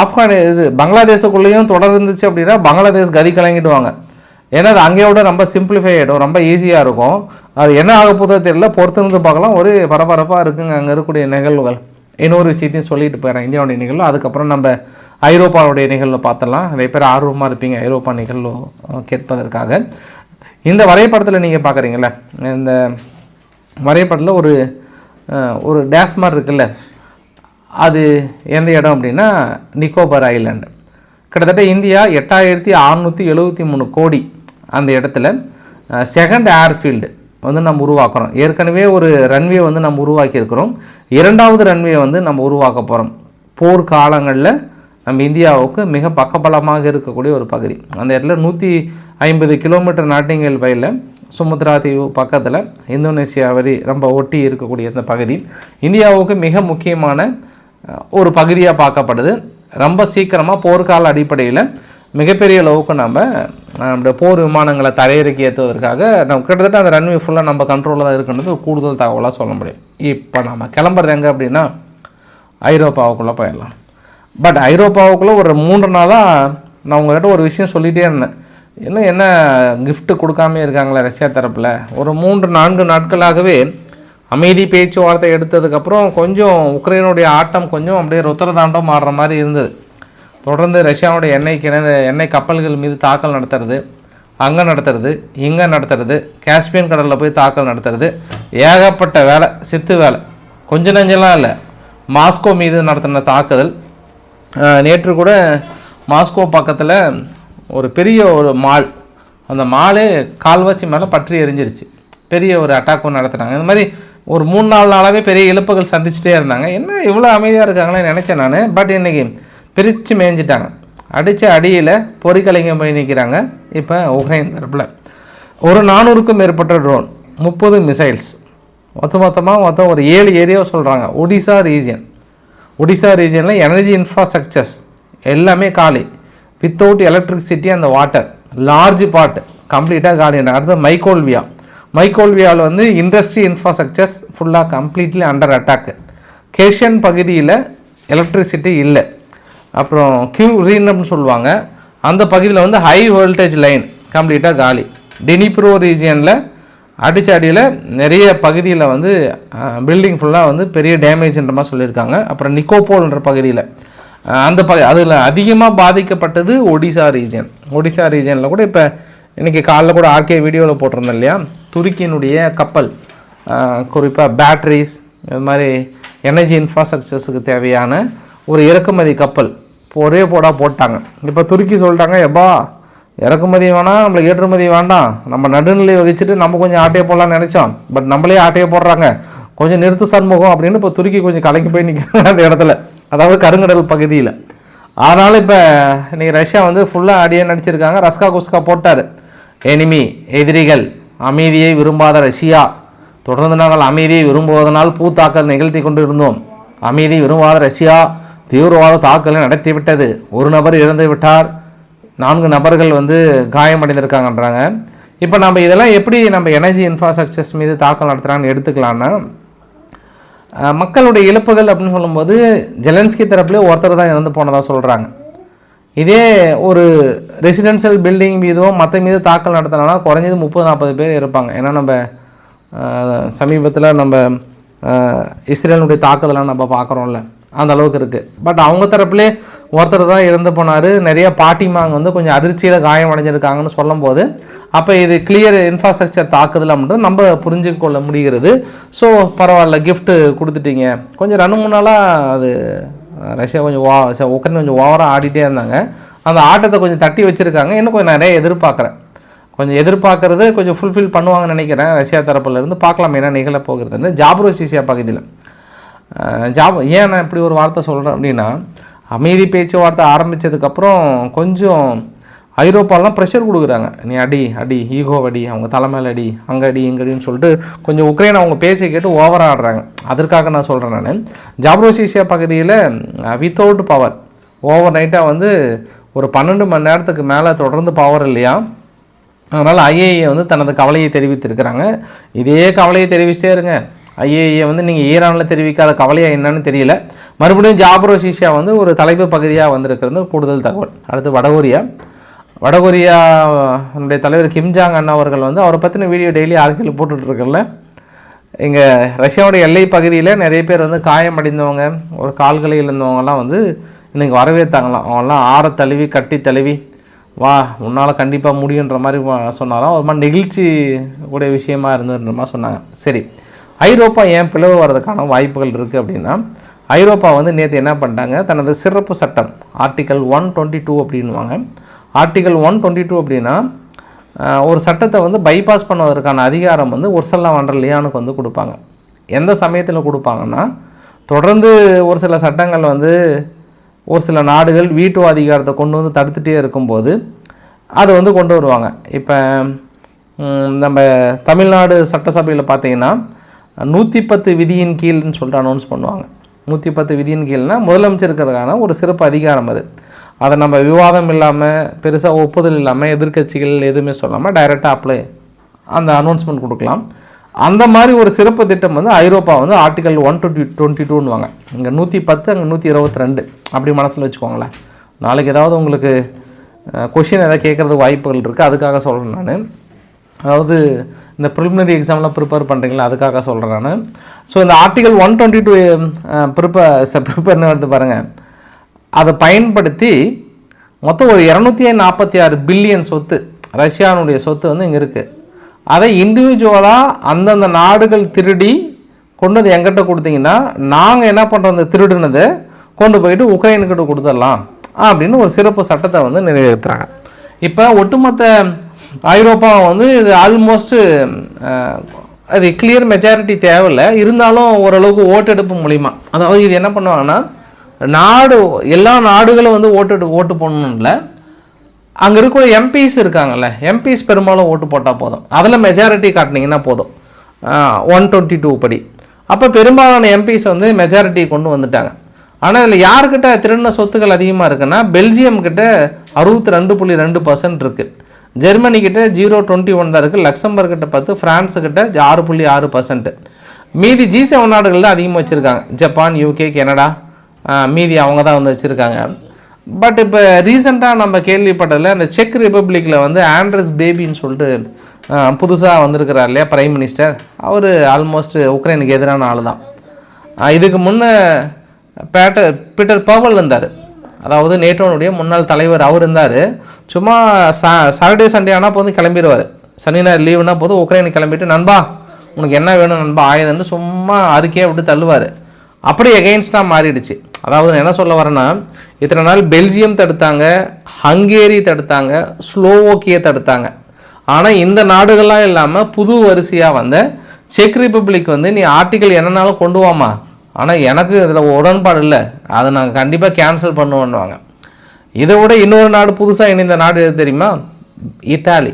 ஆப்கானி இது பங்களாதேஷுக்குள்ளேயும் தொடர் இருந்துச்சு அப்படின்னா பங்களாதேஷ் கதி கலங்கிடுவாங்க. ஏன்னா அது அங்கேயோட ரொம்ப சிம்பிளிஃபை ஆகிடும் ரொம்ப ஈஸியாக இருக்கும். அது என்ன ஆக போதோ தெரியல. பொறுத்திருந்து பார்க்கலாம். ஒரு பரபரப்பாக இருக்குங்க அங்கே இருக்கக்கூடிய நிகழ்வுகள். இன்னொரு விஷயத்தையும் சொல்லிட்டு போயிடறேன். இந்தியாவுடைய நிகழ்வு. அதுக்கப்புறம் நம்ம ஐரோப்பாவுடைய நிகழ்வு பார்த்தலாம் நிறைய பேர் ஆர்வமாக இருப்பீங்க ஐரோப்பா நிகழ்வு கேட்பதற்காக. இந்த வரைபடத்தில் நீங்கள் பார்க்குறீங்கள இந்த வரைபடத்தில் ஒரு ஒரு டேஸ் மாதிரி இருக்குல்ல அது எந்த இடம் அப்படின்னா நிக்கோபார் ஐலாண்டு. கிட்டத்தட்ட இந்தியா எட்டாயிரத்தி அறநூற்றி எழுபத்தி மூணு கோடி அந்த இடத்துல செகண்ட் ஏர்ஃபீல்டு வந்து நம்ம உருவாக்குறோம். ஏற்கனவே ஒரு ரன்வே வந்து நம்ம உருவாக்கியிருக்கிறோம். இரண்டாவது ரன்வே வந்து நம்ம உருவாக்க போகிறோம் போர் காலங்களில் நம்ம இந்தியாவுக்கு மிக பக்கபலமாக இருக்கக்கூடிய ஒரு பகுதி. அந்த இடத்துல நூற்றி ஐம்பது கிலோமீட்டர் நாட்டிங்கல் வயலில் சுமுத்ரா தீவு பக்கத்தில் இந்தோனேசியா வரி ரொம்ப ஒட்டி இருக்கக்கூடிய இந்த பகுதி. இந்தியாவுக்கு மிக முக்கியமான ஒரு பகுதியாக பார்க்கப்படுது. ரொம்ப சீக்கிரமாக போர்க்கால அடிப்படையில் மிகப்பெரிய அளவுக்கு நம்ம நம்முடைய போர் விமானங்களை தரையிறக்கி ஏற்றுவதற்காக நம்ம கிட்டத்தட்ட அந்த ரன்வே ஃபுல்லாக நம்ம கண்ட்ரோலில் தான் இருக்குன்றது கூடுதல் தகவலாக சொல்ல முடியும். இப்போ நம்ம கிளம்புறது எங்கே அப்படின்னா ஐரோப்பாவுக்குள்ளே போயிடலாம். பட் ஐரோப்பாவுக்குள்ளே ஒரு மூன்று நாளாக நான் உங்கள்கிட்ட ஒரு விஷயம் சொல்லிகிட்டே இருந்தேன். இன்னும் என்ன கிஃப்ட்டு கொடுக்காம இருக்காங்களே ரஷ்யா தரப்பில்? ஒரு மூன்று நான்கு நாட்களாகவே அமைதி பேச்சுவார்த்தை எடுத்ததுக்கப்புறம் கொஞ்சம் உக்ரைனுடைய ஆட்டம் கொஞ்சம் அப்படியே ருத்திரதாண்டம் மாறுற மாதிரி இருந்தது. தொடர்ந்து ரஷ்யாவுடைய எண்ணெய் கிணறு எண்ணெய் கப்பல்கள் மீது தாக்கல் நடத்துறது அங்கே நடத்துறது இங்கே நடத்துறது காஸ்பியன் கடலில் போய் தாக்கல் நடத்துறது ஏகப்பட்ட வேலை சித்து வேலை. கொஞ்ச நஞ்செல்லாம் இல்லை. மாஸ்கோ மீது நடத்தின தாக்குதல் நேற்று கூட மாஸ்கோ பக்கத்தில் ஒரு பெரிய ஒரு மால். அந்த மாலே கால்வாசி மேலே பற்றி எரிஞ்சிருச்சு. பெரிய ஒரு அட்டாக்கும் நடத்துனாங்க. இந்த மாதிரி ஒரு மூணு நாலு நாளாகவே பெரிய இழப்புகள் சந்திச்சுட்டே இருந்தாங்க. என்ன இவ்வளோ அமைதியாக இருக்காங்களே நினச்சேன் நான். பட் இன்றைக்கி பிரித்து மேய்ஞ்சிட்டாங்க. அடித்த அடியில் பொறிக்கலைங்க போய் நிற்கிறாங்க இப்போ உக்ரைன் தரப்பில். ஒரு நானூறுக்கும் மேற்பட்ட ட்ரோன் முப்பது மிசைல்ஸ் மொத்த மொத்தமாக மொத்தம் ஒரு ஏழு ஏரியாவை சொல்கிறாங்க ஒடிசா ரீஜியன் ஒடிசா ரீஜனில் எனர்ஜி இன்ஃப்ராஸ்ட்ரக்சர்ஸ் எல்லாமே காலி. வித்தவுட் எலக்ட்ரிசிட்டி அந்த வாட்டர் லார்ஜ் பார்ட் கம்ப்ளீட்டாக காலி. அடுத்து மைக்கோல்வியா மைக்கோல்வியாவில் வந்து இண்டஸ்ட்ரி இன்ஃப்ராஸ்ட்ரக்சர்ஸ் ஃபுல்லாக கம்ப்ளீட்லி அண்டர் அட்டாக்கு கேஷியன் பகுதியில் எலக்ட்ரிசிட்டி இல்லை. அப்புறம் கியூ ரீனம்னு சொல்லுவாங்க. அந்த பகுதியில் வந்து ஹை வோல்டேஜ் லைன் கம்ப்ளீட்டாக காலி. டெனிப்ரோ ரீஜியனில் அடிச்ச அடியில் நிறைய பகுதியில் வந்து பில்டிங் ஃபுல்லாக வந்து பெரிய டேமேஜ்ன்ற மாதிரி சொல்லியிருக்காங்க. அப்புறம் நிக்கோபோல்ன்ற பகுதியில் அந்த ப அதில் அதிகமாக பாதிக்கப்பட்டது ஒடிசா ரீஜன் ஒடிசா ரீஜனில் கூட இப்போ இன்றைக்கி காலைல கூட ஆர்கே வீடியோவில் போட்டிருந்தேன் இல்லையா? துருக்கியினுடைய கப்பல் குறிப்பாக பேட்ரிஸ் இது மாதிரி எனர்ஜி இன்ஃப்ராஸ்ட்ரக்சர்ஸுக்கு தேவையான ஒரு இறக்குமதி கப்பல் ஒரே போடாக போட்டாங்க. இப்போ துருக்கி சொல்லிட்டாங்க எப்பா இறக்குமதி வேணாம் நம்மளுக்கு ஏற்றுமதி வேண்டாம். நம்ம நடுநிலை வகிச்சுட்டு நம்ம கொஞ்சம் ஆட்டையை போடலான்னு நினச்சோம். பட் நம்மளே ஆட்டையை போடுறாங்க. கொஞ்சம் நிறுத்து சண்முகம் அப்படின்னு இப்போ துருக்கி கொஞ்சம் கலங்கி போய் நிற்கிறாங்க அந்த இடத்துல. அதாவது கருங்கடல் பகுதியில். அதனால் இப்போ இன்றைக்கி ரஷ்யா வந்து ஃபுல்லாக அடியே நடிச்சிருக்காங்க. ரஸ்கா குஸ்கா போட்டார். எனிமி எதிரிகள் அமைதியை விரும்பாத ரஷ்யா. தொடர்ந்து நாங்கள் அமைதியை விரும்புவதனால் பூத்தாக்கல் நிகழ்த்தி கொண்டு இருந்தோம் அமைதி விரும்பாத ரஷ்யா தீவிரவாத தாக்கலை நடத்திவிட்டது. ஒரு நபர் இறந்து விட்டார் நான்கு நபர்கள் வந்து காயமடைந்திருக்காங்கன்றாங்க. இப்போ நம்ம இதெல்லாம் எப்படி நம்ம எனர்ஜி இன்ஃப்ராஸ்ட்ரக்சர்ஸ் மீது தாக்கல் நடத்துகிறான்னு எடுத்துக்கலான்னா மக்களுடைய இழப்புகள் அப்படின்னு சொல்லும்போது ஜெலன்ஸ்கி தரப்புலேயே ஒருத்தர் தான் இறந்து போனதாக சொல்கிறாங்க இதே ஒரு ரெசிடென்ஷியல் பில்டிங் மீதோ மற்ற மீது தாக்கல் நடத்தினா குறைஞ்சது முப்பது நாற்பது பேர் இருப்பாங்க. ஏன்னா நம்ம சமீபத்தில் நம்ம அஹ், இஸ்ரேலுடைய தாக்குதலாம் நம்ம பார்க்குறோம்ல. அந்த அளவுக்கு இருக்குது பட் அவங்க தரப்புலே ஒருத்தர் தான் இறந்து போனார். நிறைய பாட்டிமாங்க வந்து கொஞ்சம் அதிர்ச்சியில் காயம் அடைஞ்சிருக்காங்கன்னு சொல்லும்போது அப்போ இது கிளியர் இன்ஃப்ராஸ்ட்ரக்சர் தாக்குதல் அப்படின்றது நம்ம புரிஞ்சு கொள்ள முடிகிறது. ஸோ பரவாயில்ல கிஃப்ட்டு கொடுத்துட்டீங்க. கொஞ்சம் ரெண்டு மூணு நாளாக அது ரஷ்யா கொஞ்சம் ஓ உக்ரைன் கொஞ்சம் ஓவராக ஆடிட்டே இருந்தாங்க. அந்த ஆட்டத்தை கொஞ்சம் தட்டி வச்சுருக்காங்க. இன்னும் கொஞ்சம் நிறைய எதிர்பார்க்குறேன். கொஞ்சம் எதிர்பார்க்கறது கொஞ்சம் ஃபுல்ஃபில் பண்ணுவாங்கன்னு நினைக்கிறேன். ரஷ்யா தரப்புலேருந்து பார்க்கலாம் என்ன நிகழ போகிறதுன்னு. ஜாப்ரோசிசியா பகுதியில். ஜாப் ஏன் நான் இப்படி ஒரு வார்த்தை சொல்கிறேன் அப்படின்னா அமைதி பேச்சுவார்த்தை ஆரம்பித்ததுக்கப்புறம் கொஞ்சம் ஐரோப்பாலாம் ப்ரெஷர் கொடுக்குறாங்க. நீ அடி அடி ஈகோ அடி அவங்க தலைமையில் அடி அங்கே அடி இங்க அடின்னு சொல்லிட்டு கொஞ்சம் உக்ரைன் அவங்க பேச்சை கேட்டு ஓவர் ஆடுறாங்க. அதற்காக நான் சொல்கிறேன் நான். ஜாப்ரோசிசியா பகுதியில் வித்தவுட் பவர் ஓவர் நைட்டாக வந்து ஒரு பன்னெண்டு மணி நேரத்துக்கு மேலே தொடர்ந்து பவர் இல்லையா? அதனால் ஐஏஏ வந்து தனது கவலையை தெரிவித்திருக்கிறாங்க. இதே கவலையை தெரிவிச்சே இருங்க. ஐஏஏ வந்து நீங்கள் ஈரானில் தெரிவிக்காத கவலையாக என்னன்னு தெரியல. மறுபடியும் ஜாப்ரோசிஷியா வந்து ஒரு தலைப்பு பகுதியாக வந்திருக்கிறது. கூடுதல் தகவல். அடுத்து வடகொரியா. வடகொரியாவுடைய தலைவர் கிம்ஜாங் அண்ணா அவர்கள் வந்து அவரை பற்றின வீடியோ டெய்லி ஆர்கில் போட்டுட்ருக்கல இங்கே ரஷ்யாவுடைய எல்லை பகுதியில் நிறைய பேர் வந்து காயமடைந்தவங்க ஒரு கால்களை இழந்தவங்கலாம் வந்து இன்றைக்கி வரவேற்றாங்களாம். அவங்களாம் ஆற தழுவி கட்டி தழுவி வா உன்னால் கண்டிப்பாக முடியுன்ற மாதிரி சொன்னாலும் சொன்னாராம். ஒரு மாதிரி நெகிழ்ச்சி கூடிய விஷயமா இருந்ததுன்ற மாதிரி சொன்னாங்க. சரி. ஐரோப்பா ஏன் பிளவு வர்றதுக்கான வாய்ப்புகள் இருக்குது அப்படின்னா ஐரோப்பா வந்து நேற்று என்ன பண்ணிட்டாங்க? தனது சிறப்பு சட்டம் ஆர்டிகல் ஒன் டுவெண்ட்டி டூ அப்படின்வாங்க ஆர்டிகல் ஒன் டுவெண்ட்டி டூ அப்படின்னா ஒரு சட்டத்தை வந்து பைபாஸ் பண்ணுவதற்கான அதிகாரம் வந்து உர்சல்லா வண்டர் லியானுக்கு வந்து கொடுப்பாங்க. எந்த சமயத்தில் கொடுப்பாங்கன்னா தொடர்ந்து ஒரு சில சட்டங்கள் வந்து ஒரு சில நாடுகள் வீட்டோ அதிகாரத்தை கொண்டு வந்து தடுத்துகிட்டே இருக்கும்போது அதை வந்து கொண்டு வருவாங்க. இப்போ நம்ம தமிழ்நாடு சட்டசபையில் பார்த்தீங்கன்னா நூற்றி பத்து விதியின் கீழ்னு சொல்லிட்டு அனௌன்ஸ் பண்ணுவாங்க. நூற்றி பத்து விதியின் கீழ்னா முதலமைச்சருக்கிறதுக்கான ஒரு சிறப்பு அதிகாரம் அது. அதை நம்ம விவாதம் இல்லாமல் பெருசாக ஒப்புதல் இல்லாமல் எதிர்க்கட்சிகள் எதுவுமே சொல்லாமல் டைரெக்டாக அப்ளை அந்த அனௌன்ஸ்மெண்ட் கொடுக்கலாம். அந்த மாதிரி ஒரு சிறப்பு திட்டம் வந்து ஐரோப்பா வந்து ஆர்டிகல் ஒன் டுவெண்ட்டி டுவெண்ட்டி டூன்னுவாங்க இங்கே நூற்றி பத்து அங்கே நூற்றி இருபத்தி ரெண்டு அப்படி மனசில் வச்சுக்கோங்களேன். நாளைக்கு ஏதாவது உங்களுக்கு கொஷின் எதாவது கேட்குறதுக்கு வாய்ப்புகள் இருக்குது அதுக்காக சொல்கிறேன் நான். அதாவது இந்த ப்ரிலிமினரி எக்ஸாம்லாம் ப்ரிப்பேர் பண்ணுறீங்களா அதுக்காக சொல்கிறேன் நான். ஸோ இந்த article one twenty two prepare ப்ரிப்பேர்னு வந்து பாருங்கள் அதை பயன்படுத்தி மொத்தம் ஒரு இரநூத்தி நாற்பத்தி ஆறு பில்லியன் சொத்து ரஷ்யானுடைய சொத்து வந்து இங்கே இருக்குது அதை இண்டிவிஜுவலாக அந்தந்த நாடுகள் திருடி கொண்டு வந்து எங்கிட்ட கொடுத்தீங்கன்னா நாங்கள் என்ன பண்ணுறோம் அந்த திருடுனதை? கொண்டு போயிட்டு உக்ரைனுக்கிட்ட கொடுத்துடலாம். அப்படின்னு ஒரு சிறப்பு சட்டத்தை வந்து நிறைவேற்றுறாங்க இப்போ ஒட்டுமொத்த ஐரோப்பா வந்து இது ஆல்மோஸ்ட்டு அது கிளியர் மெஜாரிட்டி தேவையில்லை. இருந்தாலும் ஓரளவுக்கு ஓட்டெடுப்பு மூலிமா அதாவது இது என்ன பண்ணுவாங்கன்னா நாடு எல்லா நாடுகளும் வந்து ஓட்டு ஓட்டு போடணும்ல அங்கே இருக்கிற எம்பிஸ் இருக்காங்கல்ல எம்பிஸ் பெரும்பாலும் ஓட்டு போட்டால் போதும். அதில் மெஜாரிட்டி காட்டினீங்கன்னா போதும். ஒன் டுவெண்ட்டி டூ படி. அப்போ பெரும்பாலான எம்பிஸ் வந்து மெஜாரிட்டி கொண்டு வந்துட்டாங்க. ஆனால் இதில் யார்கிட்ட திருடின சொத்துக்கள் அதிகமாக இருக்குன்னா பெல்ஜியம் கிட்ட அறுபத்தி ரெண்டு புள்ளி ரெண்டு பர்சன்ட் இருக்குது ஜெர்மனிக்கிட்ட ஜீரோ டுவெண்ட்டி ஒன் தான் இருக்குது லக்சம்பர்க் கிட்ட பத்து ஃப்ரான்ஸுக்கிட்ட ஆறு புள்ளி ஆறு பர்சன்ட்டு மீதி ஜி செவன் நாடுகள் தான் அதிகமாக வச்சுருக்காங்க. ஜப்பான் யூகே கனடா மீதி அவங்க தான் வந்து வச்சுருக்காங்க. பட் இப்போ ரீசெண்டாக நம்ம கேள்விப்பட்டதில் அந்த செக் ரிப்பப்ளிக்கில் வந்து ஆண்ட்ரஸ் பேபின்னு சொல்லிட்டு புதுசாக வந்திருக்கிறார் இல்லையா பிரைம் மினிஸ்டர். அவர் ஆல்மோஸ்ட் உக்ரைனுக்கு எதிரான ஆள் தான் இதுக்கு முன்னே பேட்டர் பீட்டர் பவல் இருந்தார் அதாவது நேட்டோனுடைய முன்னாள் தலைவர் அவர் இருந்தார். சும்மா சா சாட்டர்டே சண்டே ஆனால் போது கிளம்பிடுவார் சனி ஞாயிறு லீவுனா போதும் உக்ரைனுக்கு கிளம்பிட்டு நண்பா உனக்கு என்ன வேணும் நண்பா ஆயுதம்னு சும்மா அறிக்கையை விட்டு தள்ளுவார். அப்படி எகெயின்ஸ்டாக மாறிடுச்சு. அதாவது என்ன சொல்ல வரேன்னா இத்தனை நாள் பெல்ஜியம் தடுத்தாங்க ஹங்கேரி தடுத்தாங்க ஸ்லோவோக்கியை தடுத்தாங்க. ஆனால் இந்த நாடுகள்லாம் இல்லாமல் புது வரிசையாக வந்த செக் ரிப்பப்ளிக் வந்து நீ ஆர்டிக்கல் என்னன்னாலும் கொண்டு வாமா ஆனால் எனக்கு இதில் உடன்பாடு இல்லை. அதை நாங்கள் கண்டிப்பாக கேன்சல் பண்ணுவோன்னுவாங்க. இதை விட இன்னொரு நாடு புதுசாக இணைந்த நாடு எது தெரியுமா? இத்தாலி.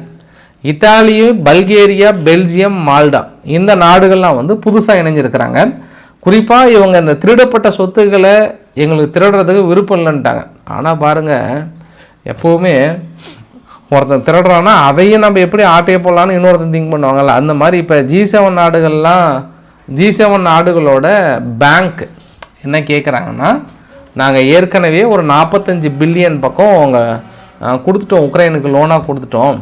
இத்தாலியும் பல்கேரியா பெல்ஜியம் மால்டா. இந்த நாடுகள்லாம் வந்து புதுசாக இணைஞ்சிருக்கிறாங்க. குறிப்பாக இவங்க இந்த திருடப்பட்ட சொத்துக்களை எங்களுக்கு திருடுறதுக்கு விருப்பம் இல்லைன்ட்டாங்க. ஆனால் பாருங்கள் எப்போவுமே ஒருத்தன் திருடுறான்னா அதையும் நம்ம எப்படி ஆட்டையை போடலான்னு இன்னொருத்தன் திங்க் பண்ணுவாங்கல்ல? அந்த மாதிரி இப்போ ஜி செவன் நாடுகள்லாம் ஜி செவன் நாடுகளோட பேங்க் என்ன கேட்குறாங்கன்னா நாங்கள் ஏற்கனவே ஒரு நாற்பத்தஞ்சு பில்லியன் பக்கம் அவங்க கொடுத்துட்டோம் உக்ரைனுக்கு லோனாக கொடுத்துட்டோம்.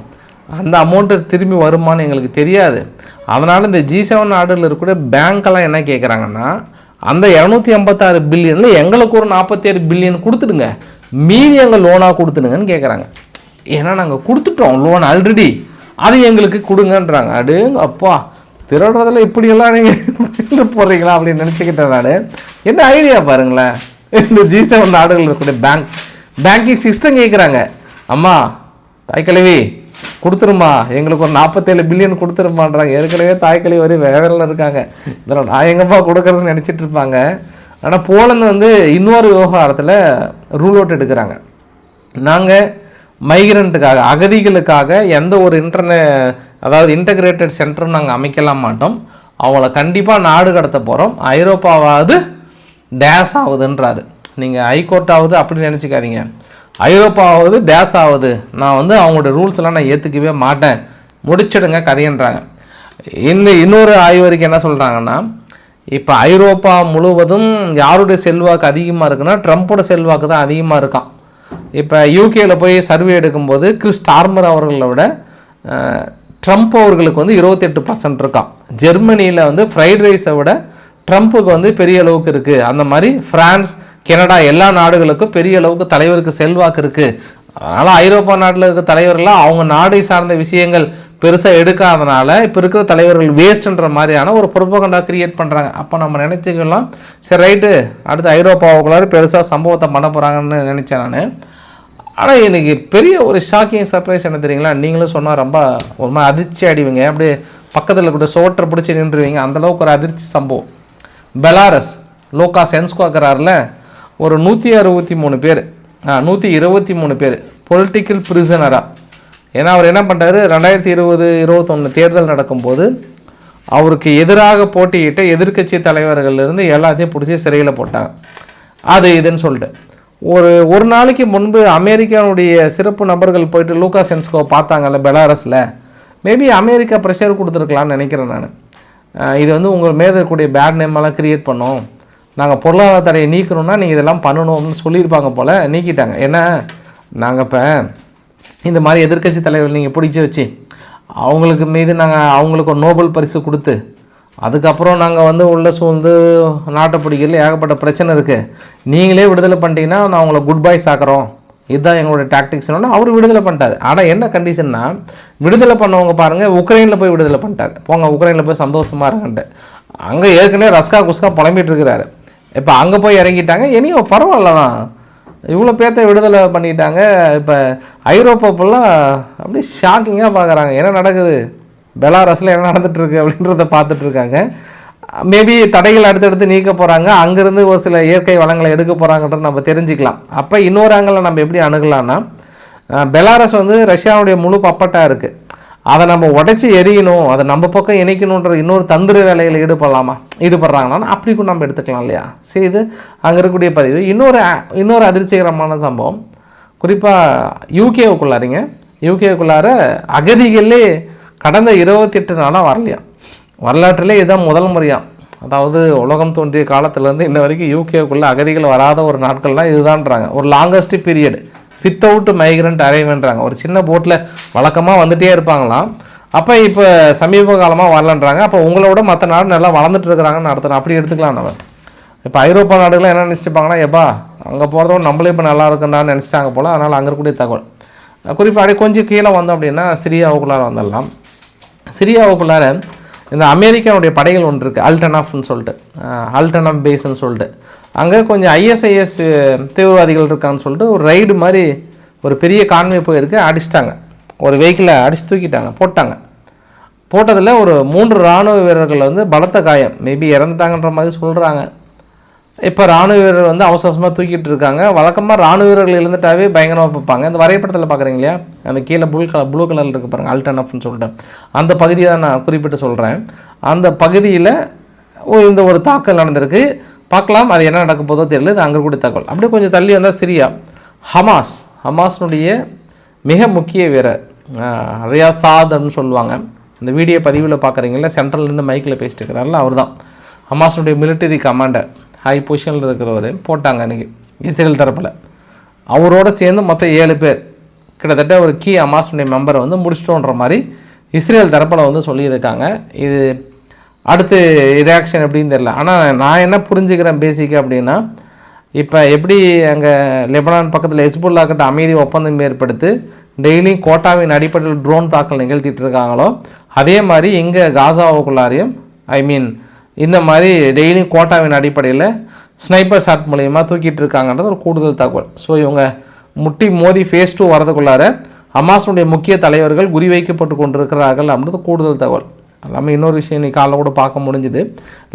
அந்த அமௌண்ட்டு திரும்பி வருமான்னு எங்களுக்கு தெரியாது. அதனால் இந்த ஜி செவன் நாடுகளில் இருக்கக்கூடிய பேங்க்கெல்லாம் என்ன கேட்குறாங்கன்னா அந்த இரநூத்தி ஐம்பத்தாறு பில்லியனில் எங்களுக்கு ஒரு நாற்பத்தேழு பில்லியன் கொடுத்துடுங்க. மீதி எங்கள் லோனாக கொடுத்துடுங்கன்னு கேட்குறாங்க ஏன்னா நாங்கள் கொடுத்துட்டோம் லோன் ஆல்ரெடி அது எங்களுக்கு கொடுங்கன்றாங்க. அடுங்க அப்பா திருடுறதில் இப்படியெல்லாம் நீங்கள் போடுறீங்களா அப்படின்னு நினச்சிக்கிட்டேன் நான். என்ன ஐடியா பாருங்களேன். இந்த ஜி செவன் நாடுகள் இருக்கக்கூடிய பேங்க் பேங்கிங் சிஸ்டம் கேட்குறாங்க அம்மா தாய்க்கிழவி கொடுத்துருமா. எங்களுக்கு ஒரு நாற்பத்தேழு பில்லியன் கொடுத்துருமான்றாங்க. ஏற்கனவே தாய்க்கிழவி வரை வேதனில் இருக்காங்க. இதில் நான் எங்கப்பா கொடுக்குறதுன்னு நினச்சிட்டு இருப்பாங்க. ஆனால் போலந்து வந்து இன்னொரு விவகாரத்தில் ரூல் அவுட் எடுக்கிறாங்க. நாங்கள் மைக்ரண்ட்டுக்காக அகதிகளுக்காக எந்த ஒரு இன்டர்நெ அதாவது இன்டகிரேட்டட் சென்டரும் நாங்கள் அமைக்கலாம் மாட்டோம். அவங்கள கண்டிப்பாக நாடு கடத்த போகிறோம் ஐரோப்பாவாவது டேஸ் ஆகுதுன்றாரு. நீங்கள் ஹைகோர்ட் ஆகுது அப்படின்னு நினச்சிக்காதீங்க. ஐரோப்பாவது டேஸ் ஆகுது. நான் வந்து அவங்களோட ரூல்ஸ்லாம் நான் ஏற்றுக்கவே மாட்டேன். முடிச்சிடுங்க கதைன்றாங்க. இந்த இன்னொரு ஆய்வறிக்கை என்ன சொல்கிறாங்கன்னா இப்போ ஐரோப்பா முழுவதும் யாருடைய செல்வாக்கு அதிகமாக இருக்குன்னா ட்ரம்ப்போட செல்வாக்கு தான் அதிகமாக இருக்கான் இப்போ யூகேயில் போய் சர்வே எடுக்கும்போது கிறிஸ் டார்மர் அவர்களை விட ட்ரம்ப் அவர்களுக்கு வந்து இருபத்தெட்டு பர்சன்ட் இருக்கான் ஜெர்மனியில் வந்து ஃப்ரைட் ரைஸை விட ட்ரம்ப்புக்கு வந்து பெரிய அளவுக்கு இருக்குது அந்த மாதிரி ஃப்ரான்ஸ் கனடா எல்லா நாடுகளுக்கும் பெரிய அளவுக்கு தலைவருக்கு செல்வாக்கு இருக்குது அதனால் ஐரோப்பா நாட்டில் இருக்க தலைவர்கள்லாம் அவங்க நாடை சார்ந்த விஷயங்கள் பெருசாக எடுக்காதனால இப்போ இருக்கிற தலைவர்கள் வேஸ்ட்ன்ற மாதிரியான ஒரு புரப்பகண்டா கிரியேட் பண்ணுறாங்க அப்போ நம்ம நினைத்துக்கலாம் சரி ரைட்டு அடுத்து ஐரோப்பாவுக்குள்ளார பெருசாக சம்பவத்தை பண்ண போகிறாங்கன்னு நினச்சேன் நான். ஆனால் எனக்கு பெரிய ஒரு ஷாக்கிங் சர்ப்ரைஸ் என்ன தெரியுங்களா? நீங்களும் சொன்னால் ரொம்ப ஒரு மாதிரி அதிர்ச்சி அடிவீங்க. அப்படியே பக்கத்தில் கூட சோற்றை பிடிச்சி நின்றுவீங்க. அந்தளவுக்கு ஒரு அதிர்ச்சி சம்பவம். பெலாரஸ் லோகா சென்ஸ்கோக்கிறாரில் ஒரு நூற்றி அறுபத்தி மூணு பேர் நூற்றி இருபத்தி மூணு பேர் பொலிட்டிக்கல் பிரிசனராக ஏன்னா அவர் என்ன பண்ணுறாரு ரெண்டாயிரத்தி இருபது இருபத்தொன்று தேர்தல் நடக்கும்போது அவருக்கு எதிராக போட்டியிட்ட எதிர்க்கட்சி தலைவர்கள்லேருந்து எல்லாத்தையும் பிடிச்சி சிறையில் போட்டாங்க. அது இதுன்னு சொல்லிட்டு. ஒரு ஒரு நாளைக்கு முன்பு அமெரிக்காவுடைய சிறப்பு நபர்கள் போயிட்டு லூகா சென்ஸ்கோ பார்த்தாங்கல்ல பெலாரஸில். மேபி அமெரிக்கா ப்ரெஷர் கொடுத்துருக்கலாம்னு நினைக்கிறேன் நான். இது வந்து உங்கள் மேலே இருக்கக்கூடிய பேட் நேமெல்லாம் கிரியேட் பண்ணோம். நாங்கள் பொருளாதார தடையை நீக்கணும்னா நீங்கள் இதெல்லாம் பண்ணணும்னு சொல்லியிருப்பாங்க போல் நீக்கிட்டாங்க. ஏன்னா நாங்கள் இப்போ இந்த மாதிரி எதிர்க்கட்சி தலைவர்கள் நீங்கள் பிடிச்சி வச்சு அவங்களுக்கு மீது நாங்கள் அவங்களுக்கு ஒரு நோபல் பரிசு கொடுத்து அதுக்கப்புறம் நாங்கள் வந்து உள்ளே சூழ்ந்து நாட்டை பிடிக்கிறதுல ஏகப்பட்ட பிரச்சனை இருக்குது நீங்களே விடுதலை பண்ணிட்டீங்கன்னா நான் உங்களை குட் பாய்ஸ் ஆக்குறோம் இதுதான் எங்களுடைய டாக்டிக்ஸ்னு அவர் விடுதலை பண்ணிட்டார். ஆனால் என்ன கண்டிஷன்னா விடுதலை பண்ணவங்க பாருங்கள் உக்ரைனில் போய் விடுதலை பண்ணிட்டார். போங்க உக்ரைனில் போய் சந்தோஷமாக இருக்கான்ட்டு அங்கே ஏற்கனவே ரஸ்கா குஸ்கா புலம்பிட்டு இருக்கிறாரு. இப்போ அங்கே போய் இறங்கிட்டாங்க இனியும் பரவாயில்ல தான். இவ்வளோ பேர்த்த விடுதலை பண்ணிட்டாங்க. இப்போ ஐரோப்பா ஃபுல்லாக அப்படியே ஷாக்கிங்காக பார்க்குறாங்க என்ன நடக்குது? பெலாரஸில் என்ன நடந்துட்டுருக்கு அப்படின்றத பார்த்துட்ருக்காங்க மேபி தடைகள் அடுத்தடுத்து நீக்க போகிறாங்க அங்கேருந்து ஒரு சில இயற்கை வளங்களை எடுக்க போகிறாங்கன்றது நம்ம தெரிஞ்சுக்கலாம். அப்போ இன்னொரு ஆங்கிளில் நம்ம எப்படி அணுகலாம்னா பெலாரஸ் வந்து ரஷ்யாவுடைய முழு பப்பட்டாக இருக்குது அதை நம்ம உடைச்சி எரியணும் அதை நம்ம பக்கம் இணைக்கணுன்ற இன்னொரு தந்திர வேலையில் ஈடுபடலாமா? ஈடுபடுறாங்கன்னா அப்படி கூட நம்ம எடுத்துக்கலாம் இல்லையா? சரி இது அங்கே இருக்கக்கூடிய பதிவு. இன்னொரு இன்னொரு அதிர்ச்சிகரமான சம்பவம். குறிப்பாக யூகேவுக்குள்ளாரிங்க யூகேவுக்குள்ளார அகதிகளே கடந்த இருபத்தெட்டு நாளாக வரலையா? வரலாற்றிலே இதுதான் முதல் முறையாக அதாவது உலகம் தோன்றிய காலத்துலேருந்து இன்ன வரைக்கும் யூகேக்குள்ளே அகதிகள் வராத ஒரு நாட்கள்லாம் இதுதான்றாங்க. ஒரு லாங்கஸ்ட் பீரியட் வித்தவுட் மைக்ரண்ட் அரைவன்றாங்க ஒரு சின்ன போட்டில் வழக்கமாக வந்துகிட்டே இருப்பாங்களாம். அப்போ இப்போ சமீப காலமாக வரலன்றாங்க. அப்போ உங்களோட மற்ற நாடு நல்லா வளர்ந்துட்டு இருக்கிறாங்கன்னு அர்த்தம். அப்படி எடுத்துக்கலாம் நம்ம. இப்போ ஐரோப்பா நாடுகள்லாம் என்ன நினச்சிப்பாங்கன்னா எப்பா அங்கே போகிறதோட நம்மளே இப்போ நல்லா இருக்குன்னு நினச்சிட்டாங்க போல். அதனால் அங்கே இருக்கக்கூடிய தகவல். குறிப்பாக அப்படியே கொஞ்சம் கீழே வந்தோம் அப்படின்னா சிரியாவுக்குள்ளார வந்துடலாம். சிரியாவுக்குள்ளார இந்த அமெரிக்காவுடைய படைகள் ஒன்று இருக்குது அல்டனாஃப்னு சொல்லிட்டு. அல்டனாஃப் பேஸ்ன்னு சொல்லிட்டு. அங்கே கொஞ்சம் ஐஎஸ்ஐஎஸ் தீவிரவாதிகள் இருக்கான்னு சொல்லிட்டு ஒரு ரைடு மாதிரி ஒரு பெரிய கான்வே போயிருக்கு அடிச்சிட்டாங்க. ஒரு வெஹிக்கிளை அடிச்சு தூக்கிட்டாங்க போட்டாங்க. போட்டதில் ஒரு மூன்று இராணுவ வீரர்கள் வந்து பலத்த காயம். மேபி இறந்துட்டாங்கன்ற மாதிரி சொல்கிறாங்க இப்போ ராணுவ வீரர் வந்து அவசரமாக தூக்கிட்டு இருக்காங்க. வழக்கமாக ராணுவ வீரர்கள் எழுந்துட்டாவே பயங்கரமாக பார்ப்பாங்க. இந்த வரைபடத்தில் பார்க்குறீங்க இல்லையா அந்த கீழே ப்ளூ கலர் ப்ளூ கலரில் இருக்கு அல்டன் ஆஃப்னு சொல்லிட்டு. அந்த பகுதியை தான் நான் குறிப்பிட்டு சொல்கிறேன் அந்த பகுதியில் இந்த ஒரு தாக்கல் நடந்திருக்கு. பார்க்கலாம் அது என்ன நடக்க போதோ தெரியல. இது அங்கே கூட தகவல். அப்படியே கொஞ்சம் தள்ளி வந்தால் சிரியா? ஹமாஸ் ஹமாஸ்னுடைய மிக முக்கிய வீரர் ரியா சாதன்னு சொல்லுவாங்க. இந்த வீடியோ பதிவில் பார்க்குறீங்களா சென்ட்ரல்லேருந்து மைக்கில் பேசிட்டு இருக்கிறாரில்ல அவர் தான் ஹமாஸுடைய மிலிட்டரி கமாண்டர் ஹை பொசிஷனில் இருக்கிறவர் போட்டாங்க அன்றைக்கி இஸ்ரேல் தரப்பில். அவரோட சேர்ந்து மொத்தம் ஏழு பேர். கிட்டத்தட்ட ஒரு கீ அமாஸுடைய மெம்பரை வந்து முடிச்சிட்டோன்ற மாதிரி இஸ்ரேல் தரப்பில் வந்து சொல்லியிருக்காங்க. இது அடுத்து ரியாக்ஷன் எப்படின்னு தெரியல. ஆனால் நான் என்ன புரிஞ்சுக்கிறேன் பேசிக்காக அப்படின்னா இப்போ எப்படி அங்கே லெபனான் பக்கத்தில் ஹெஸ்புல்லா கிட்ட அமைதி ஒப்பந்தம் ஏற்படுத்தி டெய்லியும் கோட்டாவின் அடிப்படையில் ட்ரோன் தாக்கல் நிகழ்த்திட்டு இருக்காங்களோ அதே மாதிரி இங்கே காசாவுக்குள்ளாரையும் ஐ மீன் இந்த மாதிரி டெய்லியும் கோட்டாவின் அடிப்படையில் ஸ்னைப்பர் ஷாட் மூலயமா தூக்கிட்டு இருக்காங்கன்றது ஒரு கூடுதல் தகவல். ஸோ இவங்க முட்டி மோதி ஃபேஸ் டூ வரதுக்குள்ளார ஹமாஸுடைய முக்கிய தலைவர்கள் குறிவைக்கப்பட்டு கொண்டிருக்கிறார்கள் அப்படின்றது கூடுதல் தகவல். எல்லாமே இன்னொரு விஷயம் இன்னைக்கு காலைல கூட பார்க்க முடிஞ்சுது.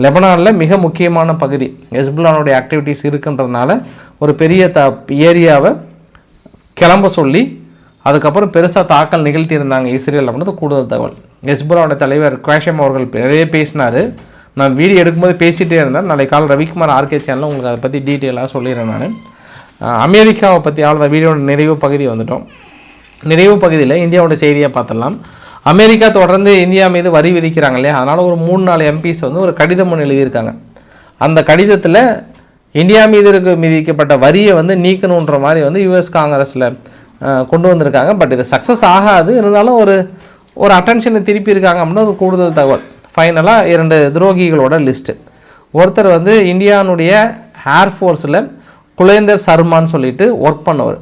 லெபனானில் மிக முக்கியமான பகுதி ஹெஸ்புல்லானுடைய ஆக்டிவிட்டீஸ் இருக்குன்றதுனால ஒரு பெரிய த ஏரியாவை கிளம்ப சொல்லி அதுக்கப்புறம் பெருசாக தாக்கல் நிகழ்த்தியிருந்தாங்க இஸ்ரேல் அப்படின்றது கூடுதல் தகவல். ஹெஸ்புல்லாவோட தலைவர் குவாஷம் அவர்கள் நிறைய பேசினார். நான் வீடியோ எடுக்கும்போது பேசிகிட்டே இருந்தேன். நாளைக்கு காலை ரவிக்குமார் ஆர்கே சேனலில் உங்களுக்கு அதை பற்றி டீட்டெயிலாக சொல்லிடுறேன் நான். அமெரிக்காவை பற்றி அவ்வளோதான் வீடியோட நிறைவு பகுதி வந்துட்டோம். நிறைவு பகுதியில் இந்தியாவோட செய்தியை பார்த்துடலாம். அமெரிக்கா தொடர்ந்து இந்தியா மீது வரி விதிக்கிறாங்க இல்லையா? அதனால் ஒரு மூணு நாலு எம்பிஸ் வந்து ஒரு கடிதம் ஒன்று எழுதியிருக்காங்க. அந்த கடிதத்தில் இந்தியா மீது இருக்க மீதிக்கப்பட்ட வரியை வந்து நீக்கணுன்ற மாதிரி வந்து யுஎஸ் காங்கிரஸில் கொண்டு வந்திருக்காங்க. பட் இது சக்ஸஸ் ஆகாது. இருந்தாலும் ஒரு ஒரு அட்டென்ஷனை திருப்பி இருக்காங்க அப்படின்னு ஒரு கூடுதல் தகவல். ஃபைனலாக இரண்டு துரோகிகளோட லிஸ்ட்டு ஒருத்தர் வந்து இந்தியானுடைய ஏர்ஃபோர்ஸில் குலேந்தர் சர்மான்னு சொல்லிட்டு ஒர்க் பண்ணவர்.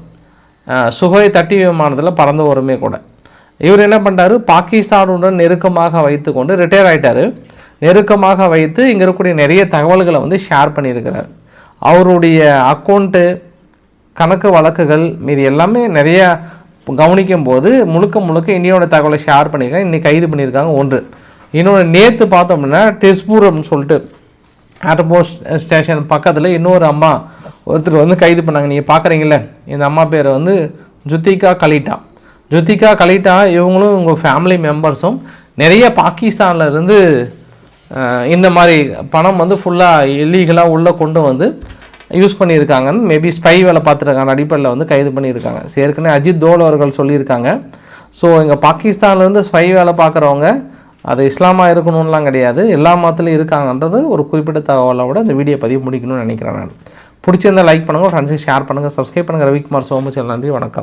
அஹ் சுகோய் தட்டி விமானத்தில் பறந்தவருமே கூட. இவர் என்ன பண்ணுறாரு பாகிஸ்தானுடன் நெருக்கமாக வைத்துக்கொண்டு ரிட்டையர் ஆகிட்டார் நெருக்கமாக வைத்து இங்கே இருக்கக்கூடிய நிறைய தகவல்களை வந்து ஷேர் பண்ணியிருக்கிறார். அவருடைய அக்கௌண்ட்டு கணக்கு வழக்குகள் மீது எல்லாமே நிறையா கவனிக்கும் போது முழுக்க முழுக்க இந்தியாவோட தகவலை ஷேர் பண்ணியிருக்காங்க. இன்றைக்கி கைது பண்ணியிருக்காங்க. ஒன்று. இன்னொன்று நேற்று பார்த்தோம்னா அப்படின்னா டெஸ்பூரம்னு சொல்லிட்டு ஏர்போர்ட் ஸ்டேஷன் பக்கத்தில் இன்னொரு அம்மா ஒருத்தர் வந்து கைது பண்ணாங்க. நீங்கள் பார்க்குறீங்கள இந்த அம்மா பேர் வந்து ஜுத்திகா கலிட்டா. ஜுத்திகா கலிட்டா இவங்களும் உங்கள் ஃபேமிலி மெம்பர்ஸும் நிறைய பாகிஸ்தானில் இருந்து இந்த மாதிரி பணம் வந்து ஃபுல்லாக இல்லீகலாக உள்ளே கொண்டு வந்து யூஸ் பண்ணியிருக்காங்கன்னு மேபி ஸ்பை வேலை பார்த்துருக்காங்க. அடிப்படையில் வந்து கைது பண்ணியிருக்காங்க. ஏற்கனவே அஜித் தோல் அவர்கள் சொல்லியிருக்காங்க. ஸோ இங்கே பாகிஸ்தான்லேருந்து ஸ்பை வேலை பார்க்குறவங்க அது இஸ்லாமாக இருக்கணும்லாம் கிடையாது. எல்லா மதத்துலையும் இருக்காங்கன்றது ஒரு குறிப்பிட்ட தகவலோட இந்த வீடியோ பதிவு முடிக்கணும்னு நினைக்கிறேன் நான். பிடிச்சிருந்தால் லைக் பண்ணுங்கள் ஃப்ரெண்ட்ஸுக்கு ஷேர் பண்ணுங்கள் சப்ஸ்கிரைப் பண்ணுங்கள் ரவிக்குமார் சோமச்சல் நன்றி வணக்கம்.